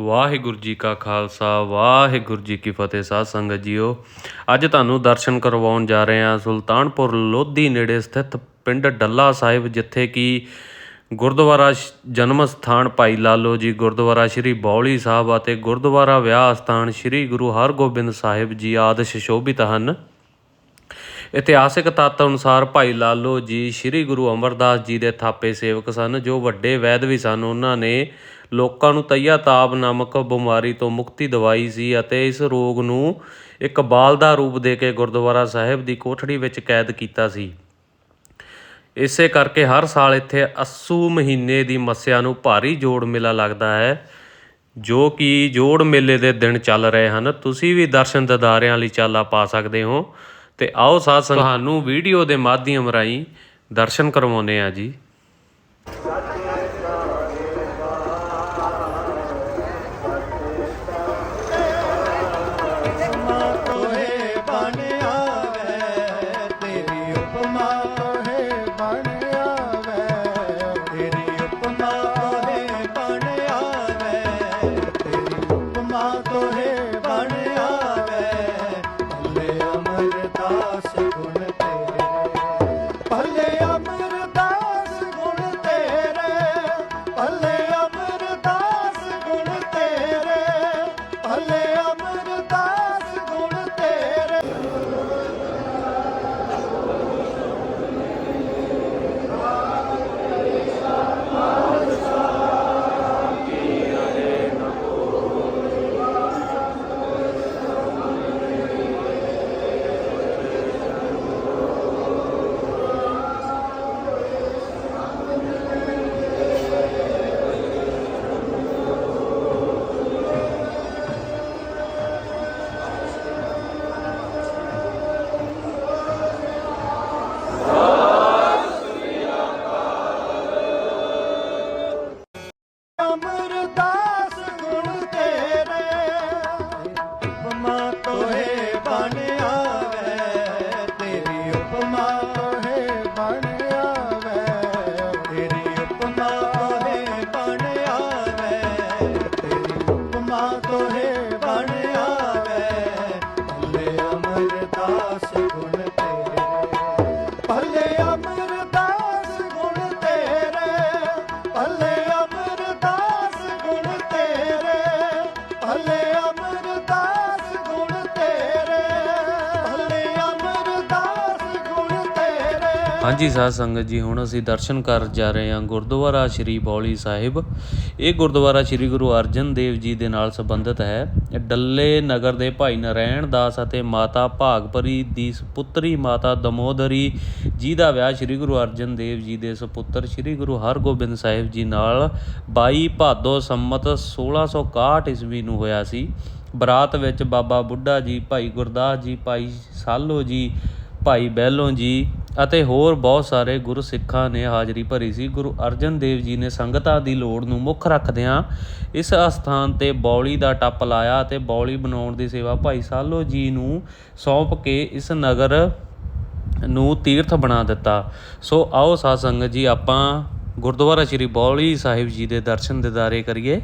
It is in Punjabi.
ਵਾਹਿਗੁਰੂ ਜੀ ਕਾ ਖਾਲਸਾ, ਵਾਹਿਗੁਰੂ ਜੀ ਕੀ ਫਤਿਹ ਸਾਧ ਸੰਗਤ ਜੀਓ। ਅੱਜ ਤੁਹਾਨੂੰ ਦਰਸ਼ਨ ਕਰਵਾਉਣ ਜਾ ਰਹੇ ਹਾਂ ਸੁਲਤਾਨਪੁਰ ਲੋਧੀ ਨੇੜੇ ਸਥਿਤ ਪਿੰਡ ਡੱਲਾ ਸਾਹਿਬ, ਜਿੱਥੇ ਕਿ ਗੁਰਦੁਆਰਾ ਸ਼- ਜਨਮ ਸਥਾਨ ਭਾਈ ਲਾਲੋ ਜੀ, ਗੁਰਦੁਆਰਾ ਸ਼੍ਰੀ ਬੌਲੀ ਸਾਹਿਬ ਅਤੇ ਗੁਰਦੁਆਰਾ ਵਿਆਹ ਸਥਾਨ ਸ਼੍ਰੀ ਗੁਰੂ ਹਰਗੋਬਿੰਦ ਸਾਹਿਬ ਜੀ ਆਦਿ ਸ਼ੋਭਿਤ ਹਨ। ਇਤਿਹਾਸਿਕ ਤੱਤ ਅਨੁਸਾਰ ਭਾਈ ਲਾਲੋ ਜੀ ਸ੍ਰੀ ਗੁਰੂ ਅਮਰਦਾਸ ਜੀ ਦੇ ਥਾਪੇ ਸੇਵਕ ਸਨ, ਜੋ ਵੱਡੇ ਵੈਦ ਵੀ ਸਨ। ਉਹਨਾਂ ਨੇ ਲੋਕਾਂ ਨੂੰ ਤਈਆ ਤਾਪ ਨਾਮਕ ਬਿਮਾਰੀ ਤੋਂ ਮੁਕਤੀ ਦਿਵਾਈ ਸੀ ਅਤੇ ਇਸ ਰੋਗ ਨੂੰ ਇੱਕ ਬਾਲ ਦਾ ਰੂਪ ਦੇ ਕੇ ਗੁਰਦੁਆਰਾ ਸਾਹਿਬ ਦੀ ਕੋਠੜੀ ਵਿੱਚ ਕੈਦ ਕੀਤਾ ਸੀ। ਇਸੇ ਕਰਕੇ ਹਰ ਸਾਲ ਇੱਥੇ ਅੱਸੂ ਮਹੀਨੇ ਦੀ ਮੱਸਿਆ ਨੂੰ ਭਾਰੀ ਜੋੜ ਮੇਲਾ ਲੱਗਦਾ ਹੈ, ਜੋ ਕਿ ਜੋੜ ਮੇਲੇ ਦੇ ਦਿਨ ਚੱਲ ਰਹੇ ਹਨ। ਤੁਸੀਂ ਵੀ ਦਰਸ਼ਨ ਦਿਦਾਰਿਆਂ ਲਈ ਚਾਲਾ ਪਾ ਸਕਦੇ ਹੋ। ਤੇ ਆਓ ਸਾਧ ਸੰਗਤ, ਤੁਹਾਨੂੰ ਵੀਡੀਓ ਦੇ ਮਾਧਿਅਮ ਰਾਹੀਂ ਦਰਸ਼ਨ ਕਰਵਾਉਂਦੇ ਆ ਜੀ। तो है ਹਾਂਜੀ ਸਾਧ ਸੰਗਤ ਜੀ, ਹੁਣ ਅਸੀਂ ਦਰਸ਼ਨ ਕਰ ਜਾ ਰਹੇ ਹਾਂ ਗੁਰਦੁਆਰਾ ਸ਼੍ਰੀ ਬੌਲੀ ਸਾਹਿਬ। ਇਹ ਗੁਰਦੁਆਰਾ ਸ਼੍ਰੀ ਗੁਰੂ ਅਰਜਨ ਦੇਵ ਜੀ ਦੇ ਨਾਲ ਸੰਬੰਧਿਤ ਹੈ। ਡੱਲੇ ਨਗਰ ਦੇ ਭਾਈ ਨਰੈਣ ਦਾਸ ਅਤੇ ਮਾਤਾ ਭਾਗਪਰੀ ਦੀ ਸੁਪੁੱਤਰੀ ਮਾਤਾ ਦਮੋਦਰੀ ਜੀ ਦਾ ਵਿਆਹ ਸ਼੍ਰੀ ਗੁਰੂ ਅਰਜਨ ਦੇਵ ਜੀ ਦੇ ਸੁਪੁੱਤਰ ਸ਼੍ਰੀ ਗੁਰੂ ਹਰਗੋਬਿੰਦ ਸਾਹਿਬ ਜੀ ਨਾਲ 22 ਭਾਦੋ ਸੰਮਤ 1661 ਈਸਵੀ ਨੂੰ ਹੋਇਆ ਸੀ। ਬਰਾਤ ਵਿੱਚ ਬਾਬਾ ਬੁੱਢਾ ਜੀ, ਭਾਈ ਗੁਰਦਾਸ ਜੀ, ਭਾਈ ਸਾਲੋ ਜੀ, ਭਾਈ ਬਹਿਲੋਂ ਜੀ ਅਤੇ ਹੋਰ ਬਹੁਤ ਸਾਰੇ ਗੁਰਸਿੱਖਾਂ ਨੇ ਹਾਜ਼ਰੀ ਭਰੀ ਸੀ। ਗੁਰੂ ਅਰਜਨ ਦੇਵ ਜੀ ਨੇ ਸੰਗਤਾਂ ਦੀ ਲੋੜ ਨੂੰ ਮੁੱਖ ਰੱਖਦਿਆਂ ਇਸ ਅਸਥਾਨ ਤੇ ਬੌਲੀ ਦਾ ਟੱਪ ਲਾਇਆ ਅਤੇ ਬੌਲੀ ਬਣਾਉਣ ਦੀ ਸੇਵਾ ਭਾਈ ਸਾਲੋ ਜੀ ਨੂੰ ਸੌਂਪ ਕੇ ਇਸ ਨਗਰ ਨੂੰ ਤੀਰਥ ਬਣਾ ਦਿੱਤਾ। ਸੋ ਆਓ ਸਾਧ ਸੰਗਤ ਜੀ, ਆਪਾਂ ਗੁਰਦੁਆਰਾ ਸ਼੍ਰੀ ਬੌਲੀ ਸਾਹਿਬ ਜੀ ਦੇ ਦਰਸ਼ਨ ਦਿਦਾਰੇ ਕਰੀਏ।